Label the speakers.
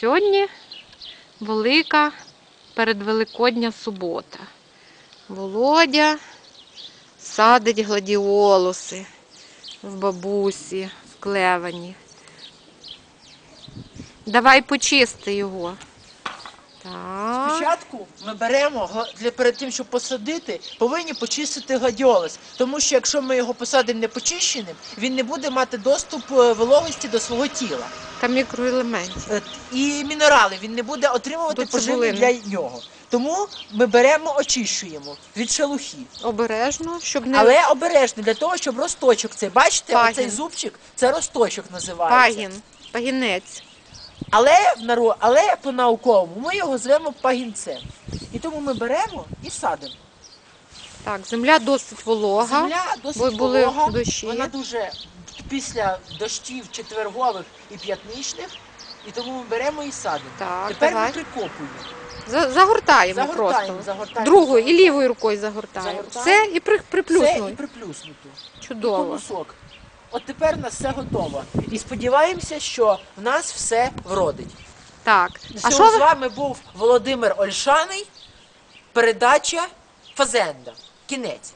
Speaker 1: Сьогодні велика передвеликодня субота. Володя садить гладіолуси в бабусі, в клевані. Давай почисти його.
Speaker 2: Спочатку ми беремо для перед тим, щоб посадити, повинні почистити гладіолус. Тому що якщо ми його посадимо не почищеним, він не буде мати доступ е, вологості до свого тіла.
Speaker 1: Та мікроелементів.
Speaker 2: Е, І мінерали він не буде отримувати
Speaker 1: До
Speaker 2: для нього. Тому ми беремо, очищуємо від шелухи.
Speaker 1: Обережно, щоб не
Speaker 2: Але обережно для того, щоб росточок цей, бачите,
Speaker 1: Пагін.
Speaker 2: оцей зубчик, це росточок називається.
Speaker 1: пагін, пагінець.
Speaker 2: Але але по-науковому ми його звемо пагінцем. І тому ми беремо і садимо.
Speaker 1: Так, земля досить волога.
Speaker 2: Земля досить
Speaker 1: бо були
Speaker 2: волога,
Speaker 1: дощі.
Speaker 2: вона дуже після дощів четвергових і п'ятничних, і тому ми беремо і садимо.
Speaker 1: Так,
Speaker 2: Тепер
Speaker 1: давай.
Speaker 2: ми прикопуємо.
Speaker 1: За- Загортаємо,
Speaker 2: Загортаємо,
Speaker 1: просто.
Speaker 2: загортаємо.
Speaker 1: Другою і лівою рукою загортаємо.
Speaker 2: Загортаємо.
Speaker 1: Все і при,
Speaker 2: Це
Speaker 1: приплюснуй.
Speaker 2: і приплюснуто.
Speaker 1: Чудово.
Speaker 2: Конусок. От тепер у нас все готово. І сподіваємося, що в нас все вродить.
Speaker 1: Так.
Speaker 2: А
Speaker 1: що
Speaker 2: з
Speaker 1: ви?
Speaker 2: вами був Володимир Ольшаний. Передача Фазенда. Кінець.